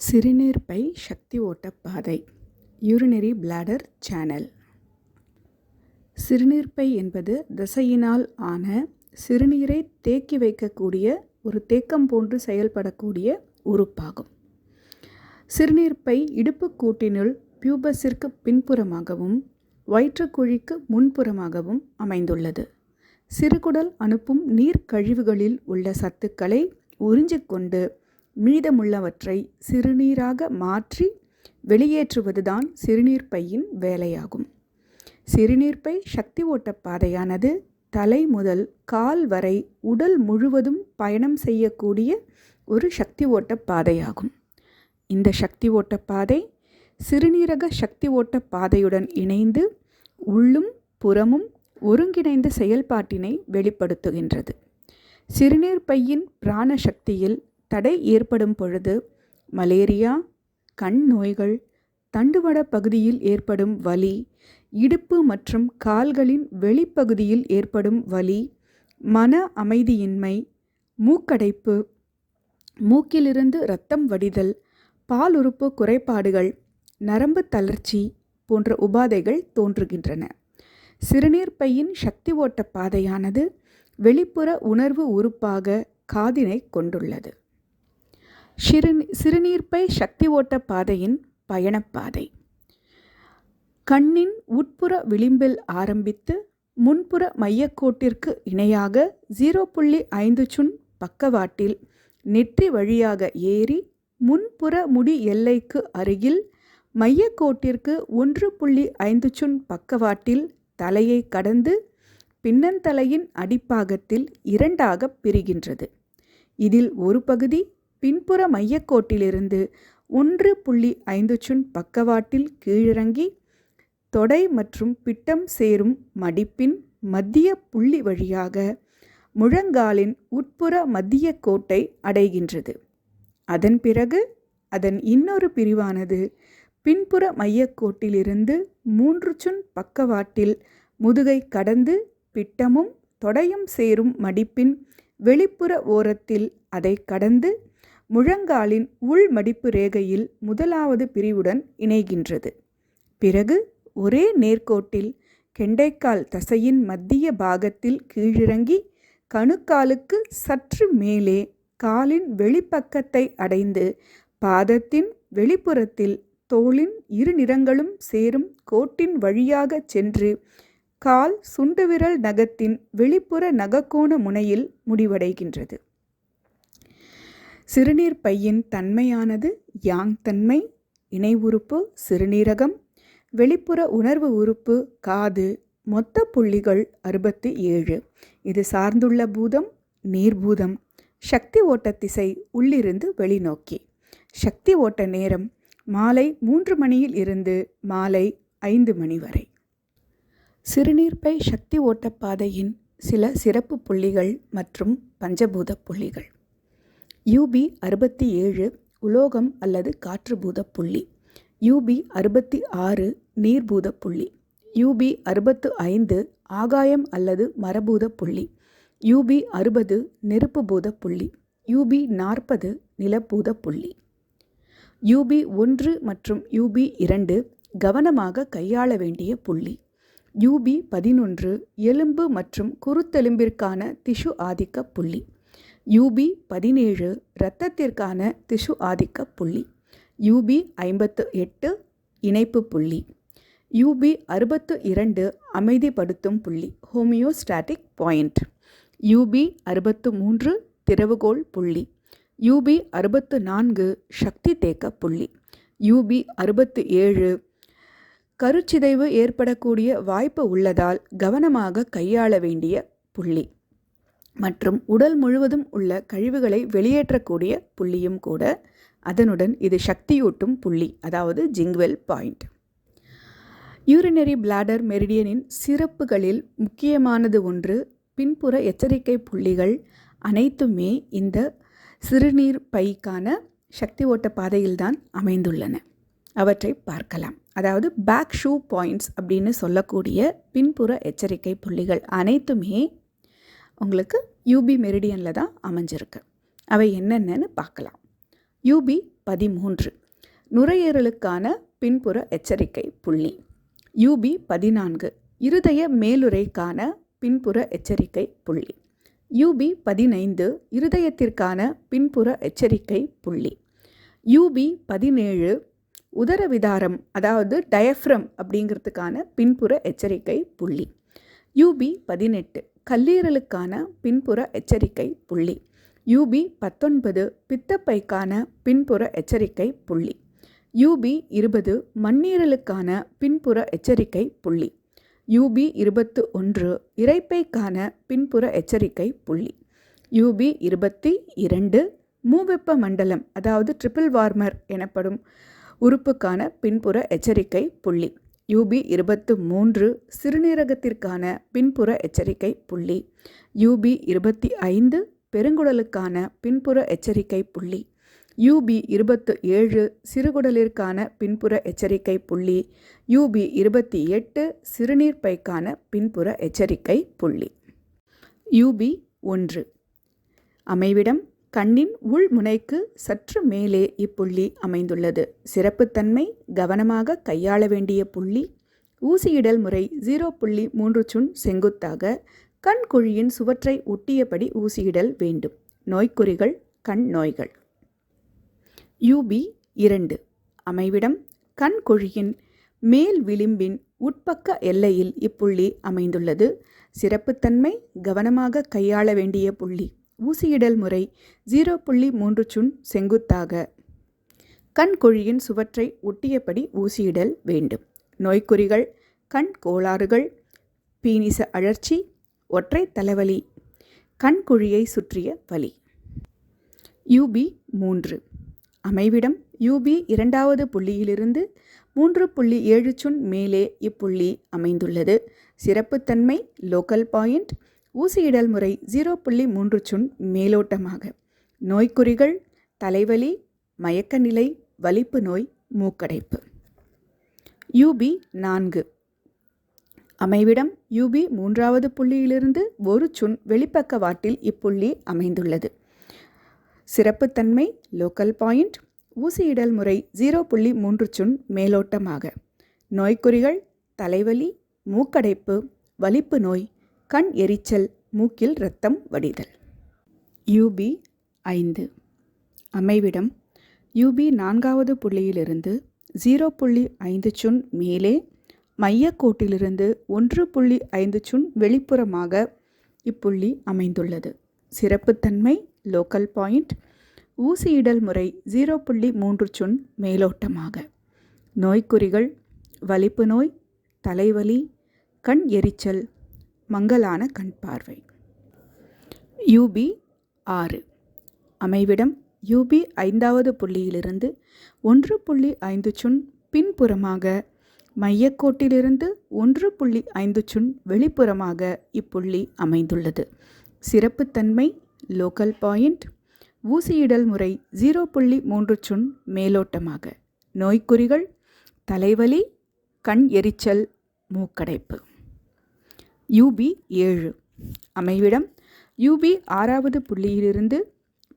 சிறுநீர்ப்பை சக்தி ஓட்டப் பாதை urinary bladder channel சிறுநீர்ப்பை என்பது தசையினால் ஆன சிறுநீரை தேக்கி வைக்கக்கூடிய ஒரு தேக்கம் போன்று செயல்படக்கூடிய உறுப்பாகும். சிறுநீர்ப்பை இடுப்புக்கூட்டினுள் பியூபஸிற்கு பின்புறமாகவும் வயிற்றுக்குழிக்கு முன்புறமாகவும் அமைந்துள்ளது. சிறுகுடல் அனுப்பும் நீர் கழிவுகளில் உள்ள சத்துக்களை உறிஞ்சிக்கொண்டு மீதமுள்ளவற்றை சிறுநீராக மாற்றி வெளியேற்றுவதுதான் சிறுநீர்ப்பையின் வேலையாகும். சிறுநீர்ப்பை சக்தி ஓட்டப் பாதையானது தலை முதல் கால் வரை உடல் முழுவதும் பயணம் செய்யக்கூடிய ஒரு சக்தி ஓட்டப் பாதையாகும். இந்த சக்தி ஓட்ட பாதை சிறுநீரக சக்தி ஓட்டப் பாதையுடன் இணைந்து உள்ளும் புறமும் ஒருங்கிணைந்த செயல்பாட்டினை வெளிப்படுத்துகின்றது. சிறுநீர் பையின் பிராண சக்தியில் தடை ஏற்படும் பொழுது மலேரியா கண் நோய்கள் தண்டுவட பகுதியில் ஏற்படும் வலி இடுப்பு மற்றும் கால்களின் வெளிப்பகுதியில் ஏற்படும் வலி மன அமைதியின்மை மூக்கடைப்பு மூக்கிலிருந்து இரத்தம் வடிதல் பாலுறுப்பு குறைபாடுகள் நரம்பு தளர்ச்சி போன்ற உபாதைகள் தோன்றுகின்றன. சிறுநீர் பையின் சக்தி ஓட்ட பாதையானது வெளிப்புற உணர்வு உறுப்பாக காதினை கொண்டுள்ளது. சிறு சிறுநீர்ப்பை சக்தி ஓட்ட பாதையின் பயணப்பாதை கண்ணின் உட்புற விளிம்பில் ஆரம்பித்து முன்புற மையக்கோட்டிற்கு இணையாக ஜீரோ புள்ளி ஐந்து சுன் பக்கவாட்டில் நெற்றி வழியாக ஏறி முன்புற முடி எல்லைக்கு அருகில் மையக்கோட்டிற்கு ஒன்று புள்ளி ஐந்து சுன் பக்கவாட்டில் தலையை கடந்து பின்னந்தலையின் அடிப்பாகத்தில் இரண்டாக பிரிகின்றது. இதில் ஒரு பகுதி பின்புற மையக்கோட்டிலிருந்து ஒன்று புள்ளி ஐந்து சுன் பக்கவாட்டில் கீழிறங்கி தொடை மற்றும் பிட்டம் சேரும் மடிப்பின் மத்திய புள்ளி வழியாக முழங்காலின் உட்புற மத்திய கோட்டை அடைகின்றது. அதன் பிறகு அதன் இன்னொரு பிரிவானது பின்புற மையக்கோட்டிலிருந்து மூன்று சுன் பக்கவாட்டில் முதுகை கடந்து பிட்டமும் தொடையும் சேரும் மடிப்பின் வெளிப்புற ஓரத்தில் அதை கடந்து முழங்காலின் உள் மடிப்பு ரேகையில் முதலாவது பிரிவுடன் இணைகின்றது. பிறகு ஒரே நேர்கோட்டில் கெண்டைக்கால் தசையின் மத்திய பாகத்தில் கீழிறங்கி கணுக்காலுக்கு சற்று மேலே காலின் வெளிப்பக்கத்தை அடைந்து பாதத்தின் வெளிப்புறத்தில் தோளின் இரு நிறங்களும் சேரும் கோட்டின் வழியாக சென்று கால் சுண்டுவிரல் நகத்தின் வெளிப்புற நகக்கோண முனையில் முடிவடைகின்றது. சிறுநீர் பையின் தன்மையானது யாங் தன்மை இணை உறுப்பு சிறுநீரகம் வெளிப்புற உணர்வு உறுப்பு காது மொத்த புள்ளிகள் அறுபத்தி ஏழு. இது சார்ந்துள்ள பூதம் நீர்பூதம் சக்தி ஓட்ட திசை உள்ளிருந்து வெளிநோக்கி. சக்தி ஓட்ட நேரம் மாலை மூன்று மணியில் இருந்து மாலை ஐந்து மணி வரை. சிறுநீர்ப்பை சக்தி ஓட்டப்பாதையின் சில சிறப்பு புள்ளிகள் மற்றும் பஞ்சபூத புள்ளிகள். யூபி அறுபத்தி ஏழு உலோகம் அல்லது காற்றுபூத புள்ளி. யூபி அறுபத்தி ஆறு நீர்பூத புள்ளி. யூபி அறுபத்து ஐந்து ஆகாயம் அல்லது மரபூத புள்ளி. யூபி அறுபது நெருப்பு பூத புள்ளி. யூபி நாற்பது நிலப்பூத புள்ளி. யூபி ஒன்று மற்றும் யூபி இரண்டு கவனமாக கையாள வேண்டிய புள்ளி. யூபி பதினொன்று எலும்பு மற்றும் குருத்தெலும்பிற்கான திஷு ஆதிக்க புள்ளி. யூபி பதினேழு இரத்தத்திற்கான திசு ஆதிக்க புள்ளி. யூபி ஐம்பத்து எட்டு இணைப்பு புள்ளி. யூபி அறுபத்து இரண்டு அமைதிப்படுத்தும் புள்ளி. ஹோமியோஸ்டாட்டிக் பாயிண்ட் யூபி அறுபத்து மூன்று திறவுகோல் புள்ளி. யூபி அறுபத்து நான்கு சக்தி தேக்க புள்ளி. யூபி அறுபத்து ஏழு கருச்சிதைவு ஏற்படக்கூடிய வாய்ப்பு உள்ளதால் கவனமாக கையாள வேண்டிய புள்ளி. மற்றும் உடல் முழுவதும் உள்ள கழிவுகளை வெளியேற்றக்கூடிய புள்ளியும் கூட அதனுடன் இது சக்தியூட்டும் புள்ளி அதாவது jing well point. Urinary bladder மெரிடியனின் சிறப்புகளில் முக்கியமானது ஒன்று பின்புற எச்சரிக்கை புள்ளிகள் அனைத்துமே இந்த சிறுநீர் பைக்கான சக்தி ஓட்ட பாதையில்தான் அமைந்துள்ளன. அவற்றை பார்க்கலாம். அதாவது பேக் ஷூ பாயிண்ட்ஸ் அப்படின்னு சொல்லக்கூடிய பின்புற எச்சரிக்கை புள்ளிகள் அனைத்துமே உங்களுக்கு யூபி மெரிடியனில் தான் அமைஞ்சிருக்கு. அவை என்னென்னு பார்க்கலாம். யூபி பதிமூன்று. நுரையீரலுக்கான பின்புற எச்சரிக்கை புள்ளி. யூபி பதினான்கு. இருதய மேலுறைக்கான பின்புற எச்சரிக்கை புள்ளி. யூபி பதினைந்து. இருதயத்திற்கான பின்புற எச்சரிக்கை புள்ளி. யூபி பதினேழு. உதரவிதாரம் அதாவது டயஃப்ரம் அப்படிங்கிறதுக்கான பின்புற எச்சரிக்கை புள்ளி. யூபி பதினெட்டு. கல்லீரலுக்கான பின்புற எச்சரிக்கை புள்ளி. யூபி பத்தொன்பது பித்தப்பைக்கான பின்புற எச்சரிக்கை புள்ளி. யூபி இருபது மண்ணீரலுக்கான பின்புற எச்சரிக்கை புள்ளி. யூபி இருபத்து ஒன்று இறைப்பைக்கான பின்புற எச்சரிக்கை புள்ளி. யூபி இருபத்தி இரண்டு மூவெப்ப மண்டலம் அதாவது ட்ரிபிள் வார்மர் எனப்படும் உறுப்புக்கான பின்புற எச்சரிக்கை புள்ளி. யூபி இருபத்து மூன்று சிறுநீரகத்திற்கான பின்புற எச்சரிக்கை புள்ளி. யூபி இருபத்தி ஐந்து பெருங்குடலுக்கான பின்புற எச்சரிக்கை புள்ளி. யூபி இருபத்து ஏழு சிறுகுடலிற்கான பின்புற எச்சரிக்கை புள்ளி. யூபி இருபத்தி எட்டு சிறுநீர்ப்பைக்கான பின்புற எச்சரிக்கை புள்ளி. யூபி ஒன்று. அமைவிடம் கண்ணின் உள்முனைக்கு சற்று மேலே இப்புள்ளி அமைந்துள்ளது. சிறப்புத்தன்மை கவனமாக கையாள வேண்டிய புள்ளி ஊசியிடல் முறை ஜீரோ புள்ளி மூன்று சுண் செங்குத்தாக கண் குழியின் சுவற்றை ஒட்டியபடி ஊசியிடல் வேண்டும். நோய்க்குறிகள் கண் நோய்கள். யூபி இரண்டு. அமைவிடம் கண் குழியின் மேல் விளிம்பின் உட்பக்க எல்லையில் இப்புள்ளி அமைந்துள்ளது. சிறப்புத்தன்மை கவனமாக கையாள வேண்டிய புள்ளி. ஊசியிடல் முறை ஜீரோ புள்ளி மூன்று சுண் செங்குத்தாக. கண் குழியின் சுவற்றை ஒட்டியபடி ஊசியிடல் வேண்டும். நோய்க்குறிகள் கண் கோளாறுகள் பீனிச அழற்சி ஒற்றை தலைவலி கண் குழியை சுற்றிய வலி. யூபி மூன்று. அமைவிடம் யூபி இரண்டாவது புள்ளியிலிருந்து மூன்று புள்ளி ஏழு சுண் மேலே இப்புள்ளி அமைந்துள்ளது. சிறப்புத்தன்மை லோக்கல் பாயிண்ட் ஊசியிடல் முறை ஜீரோ புள்ளி மூன்று சுண் மேலோட்டமாக. நோய்க்குறிகள் தலைவலி மயக்க நிலை வலிப்பு நோய் மூக்கடைப்பு. யூபி நான்கு. அமைவிடம் யூபி மூன்றாவது புள்ளியிலிருந்து ஒரு சுன் வெளிப்பக்க வாட்டில் இப்புள்ளி அமைந்துள்ளது. சிறப்புத்தன்மை லோக்கல் பாயிண்ட் ஊசியிடல் முறை ஜீரோ புள்ளி மூன்று சுண் மேலோட்டமாக. நோய்க்குறிகள் தலைவலி மூக்கடைப்பு வலிப்பு நோய் கண் எரிச்சல் மூக்கில் இரத்தம் வடிதல். யூபி ஐந்து. அமைவிடம். யூபி நான்காவது புள்ளியிலிருந்து ஜீரோ புள்ளி ஐந்து சுன் மேலே மையக்கோட்டிலிருந்து ஒன்று புள்ளி ஐந்து சுன் வெளிப்புறமாக இப்புள்ளி அமைந்துள்ளது. சிறப்புத்தன்மை லோக்கல் பாயிண்ட் ஊசியிடல் முறை ஜீரோ புள்ளி மூன்று சுன் மேலோட்டமாக. நோய்க்குறிகள் வலிப்பு நோய் தலைவலி கண் எரிச்சல் மங்கலான கண் பார்வை. யூபி ஆறு. அமைவிடம் யூபி ஐந்தாவது புள்ளியிலிருந்து ஒன்று புள்ளி ஐந்து சுன் பின்புறமாக மையக்கோட்டிலிருந்து ஒன்று புள்ளி ஐந்து சுன் வெளிப்புறமாக இப்புள்ளி அமைந்துள்ளது. சிறப்புத்தன்மை லோக்கல் பாயிண்ட் ஊசியிடல் முறை ஜீரோ புள்ளி மூன்று சுன் மேலோட்டமாக. நோய்க்குறிகள் தலைவலி கண் எரிச்சல் மூக்கடைப்பு. யூபி ஏழு. அமைவிடம் யூபி ஆறாவது புள்ளியிலிருந்து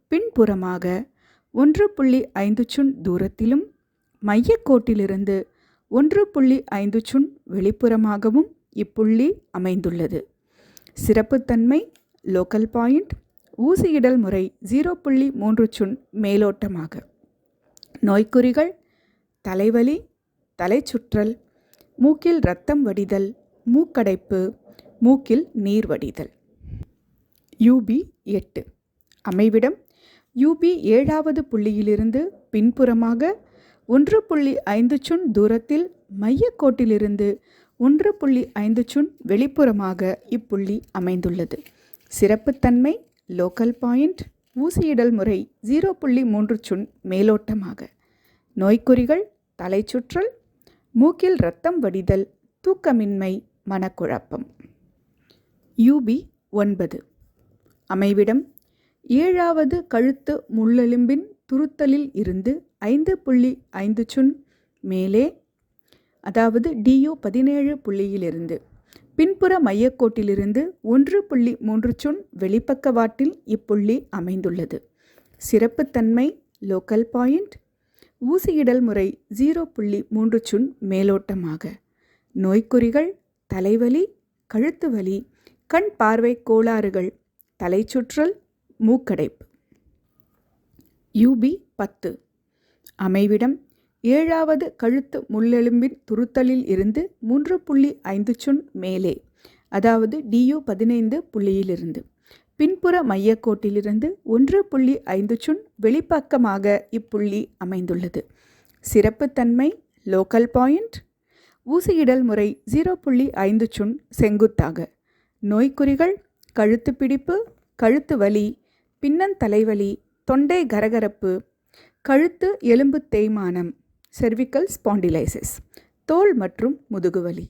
பின்புறமாக ஒன்று புள்ளி ஐந்து சுன் தூரத்திலும் மையக்கோட்டிலிருந்து ஒன்று புள்ளி ஐந்து சுன் வெளிப்புறமாகவும் இப்புள்ளி அமைந்துள்ளது. சிறப்புத்தன்மை லோக்கல் பாயிண்ட் ஊசியிடல் முறை ஜீரோ புள்ளி மூன்று சுன் மேலோட்டமாக. நோய்க்குறிகள் தலைவலி தலைச்சுற்றல் மூக்கில் இரத்தம் வடிதல் மூக்கடைப்பு மூக்கில் நீர் வடிதல். யூபி எட்டு. அமைவிடம் யூபி ஏழாவது புள்ளியிலிருந்து பின்புறமாக ஒன்று புள்ளி ஐந்து சுன் தூரத்தில் மையக்கோட்டிலிருந்து ஒன்று புள்ளி ஐந்து சுன் வெளிப்புறமாக இப்புள்ளி அமைந்துள்ளது. சிறப்புத்தன்மை லோக்கல் பாயிண்ட் ஊசியிடல் முறை ஜீரோ புள்ளி மூன்று சுன் மேலோட்டமாக. நோய்க்குறிகள் தலைச்சுற்றல் மூக்கில் இரத்தம் வடிதல் தூக்கமின்மை மனக்குழப்பம். யூபி ஒன்பது. அமைவிடம் ஏழாவது கழுத்து முள்ளெலும்பின் துருத்தலில் இருந்து ஐந்து புள்ளி ஐந்து சுன் மேலே அதாவது டியு பதினேழு புள்ளியிலிருந்து. பின்புற மையக்கோட்டிலிருந்து ஒன்று புள்ளி மூன்று சுன் வெளிப்பக்க வாட்டில் இப்புள்ளி அமைந்துள்ளது. சிறப்புத்தன்மை லோக்கல் பாயிண்ட் ஊசியிடல் முறை ஜீரோ புள்ளி மூன்று சுன் மேலோட்டமாக. நோய்க்குறிகள் தலைவலி கழுத்து வலி கண் பார்வை கோளாறுகள் தலைச்சுற்றல் மூக்கடைப்பு. யூபி பத்து. அமைவிடம் ஏழாவது கழுத்து முள்ளெலும்பின் துருத்தலில் இருந்து மூன்று புள்ளி ஐந்து சுன் மேலே அதாவது டியு பதினைந்து புள்ளியிலிருந்து. பின்புற மையக்கோட்டிலிருந்து ஒன்று புள்ளி ஐந்து சுன் வெளிப்பக்கமாக இப்புள்ளி அமைந்துள்ளது. சிறப்புத்தன்மை லோக்கல் பாயிண்ட் ஊசியிடல் முறை ஜீரோ புள்ளி ஐந்து சுன் செங்குத்தாக. நோய்க்குறிகள் கழுத்து பிடிப்பு கழுத்து வலி பின்னந்தலைவலி தொண்டை கரகரப்பு கழுத்து எலும்பு தேய்மானம் செர்விக்கல் ஸ்பாண்டிலைசிஸ் தோல் மற்றும் முதுகுவலி.